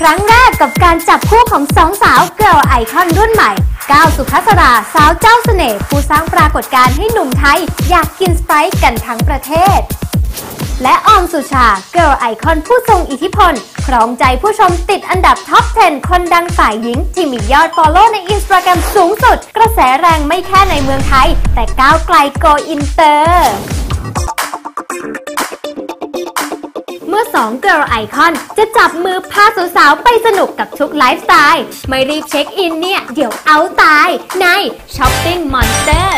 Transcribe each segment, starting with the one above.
ครั้งแรกกับการจับคู่ของสองสาวเกิร์ลไอคอนรุ่นใหม่ ก้าวสุภัสรา สาวเจ้าเสน่ห์ผู้สร้างปรากฏการณ์ให้หนุ่มไทย อยากกินสไปซ์กันทั้งประเทศ และออมสุชา เกิร์ลไอคอนผู้ทรงอิทธิพล ครองใจผู้ชมติดอันดับท็อป 10 คนดังฝ่ายหญิง ที่มียอดฟอลโล่ในอินสตาแกรมสูงสุด กระแสแรงไม่แค่ในเมืองไทย แต่ก้าวไกลโกอินเตอร์เมื่อ2 Girl Icon จะจับมือพาสาวๆ ไปสนุกกับทุกไลฟ์สไตล์ ไม่รีบเช็คอินเนี่ย เดี๋ยวเอาตาย ใน Shopping Monster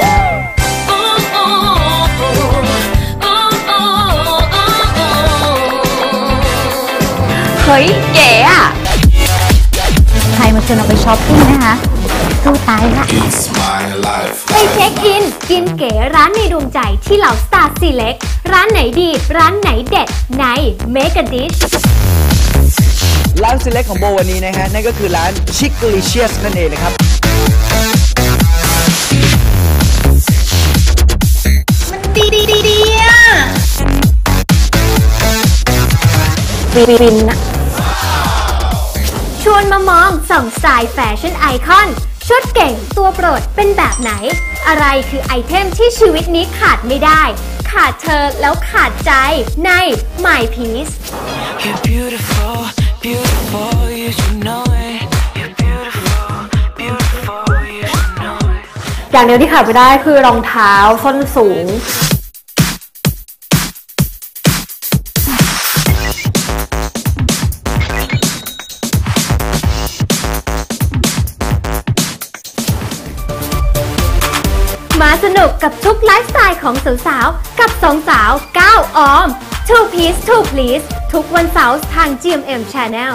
เฮ้ยเก๋อะใครมาชวนเราไปช้อปปิ้งนะคะสู้ตายละ It's my life. ไปเช็คอิน กินเก๋ร้านในดวงใจที่เหล่า Star Select ร้านไหนดี ร้านไหนเด็ดใน Make a Dish ร้านเซเล็กของโบวันนี้นะฮะ นั่นก็คือร้านชิคก l ิเชียสนั่นเองนะครับดีดีดีดีอะวินนะ ชวนมามองส่องสายแฟชั่นไอคอน ชุดเก่งตัวโปรดเป็นแบบไหน อะไรคือไอเทมที่ชีวิตนี้ขาดไม่ได้ ขาดเธอแล้วขาดใจใน My Piece You're beautiful, beautiful, you should know it. You're beautiful, beautiful, you should know it. อย่างเดียวที่ขาดไม่ได้คือรองเท้าส้นสูง มาสนุกกับทุกไลฟ์สไตล์ของสาวๆ กับสองสาวก้าวออม Two Piece Two Please ทุกวันเสาร์ทาง GMM Channel